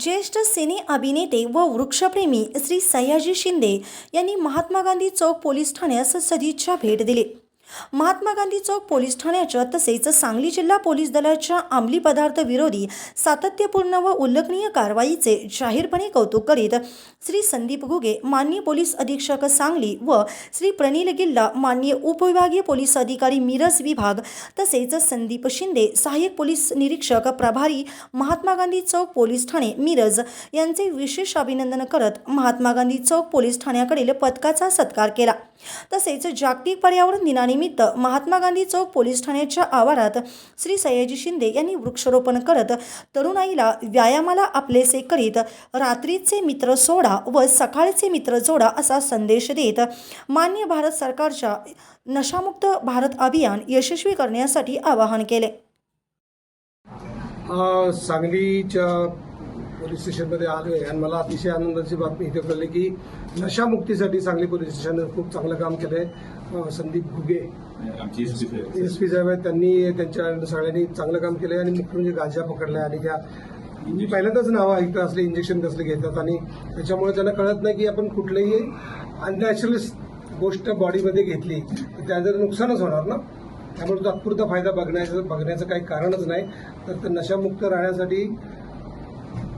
ज्येष्ठ सिने अभिनेते व वृक्षप्रेमी श्री सयाजी शिंदे यांनी महात्मा गांधी चौक पोलीस ठाण्यास सदिच्छा भेट दिली. महात्मा गांधी चौक पोलीस ठाण्याच्या तसेच सांगली जिल्हा पोलीस दलाच्या अंमली पदार्थ विरोधी सातत्यपूर्ण व उल्लेखनीय कारवाईचे जाहीरपणे कौतुक करीत श्री संदीप घुगे माननीय पोलीस अधीक्षक सांगली व श्री प्रणील गिल्ला माननीय उपविभागीय पोलीस अधिकारी मिरज विभाग तसेच संदीप शिंदे सहाय्यक पोलीस निरीक्षक प्रभारी महात्मा गांधी चौक पोलीस ठाणे मिरज यांचे विशेष अभिनंदन करत महात्मा गांधी चौक पोलीस ठाण्याकडील पथकाचा सत्कार केला. तसेच जागतिक पर्यावरण दिनाने निमित्त महात्मा गांधी चौक पोलीस ठाण्याच्या आवारात श्री सयाजी शिंदे यांनी वृक्षारोपण करत तरुणाईला व्यायामाला आपलेसे करीत रात्रीचे मित्र सोडा व सकाळचे मित्र जोडा असा संदेश देत मान्य भारत सरकारच्या नशामुक्त भारत अभियान यशस्वी करण्यासाठी आवाहन केले. सांगलीच्या पोलीस स्टेशनमध्ये आलो आहे. आणि मला अतिशय आनंदाची बातमी इथे कळली की नशामुक्तीसाठी सांगली पोलीस स्टेशननं खूप चांगलं काम केलं आहे संदीप घुगे एस पी साहेब आहेत. त्यांनी त्यांच्या सगळ्यांनी चांगलं काम केलं आहे आणि मुख्य म्हणजे गांजा पकडलाय आणि त्या मी पहिल्यांदाच नावं ऐकतं असले इंजेक्शन कसले घेतात आणि त्याच्यामुळे त्यांना कळत नाही की आपण कुठलंही अननॅचरल गोष्ट बॉडीमध्ये घेतली तर त्याचं नुकसानच होणार ना? त्यामुळे तात्पुरता फायदा बघण्याचं बघण्याचं काही कारणच नाही. तर नशामुक्त राहण्यासाठी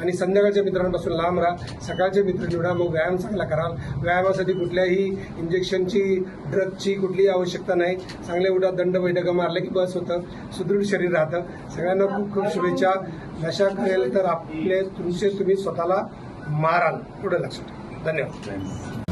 आणि संध्याकाळच्या मित्रांपासून लांब राहा. सकाळचे मित्र निवडा मग व्यायाम चांगला कराल. व्यायामासाठी कुठल्याही इंजेक्शनची ड्रगची कुठलीही आवश्यकता नाही. चांगल्या उठा दंड बैठका मारल्या की बस होतं. सुदृढ शरीर राहतं. सगळ्यांना खूप खूप शुभेच्छा. नशा करेल तर आपले तुमचे तुम्ही स्वतःला माराल. पुढे लक्षात धन्यवाद.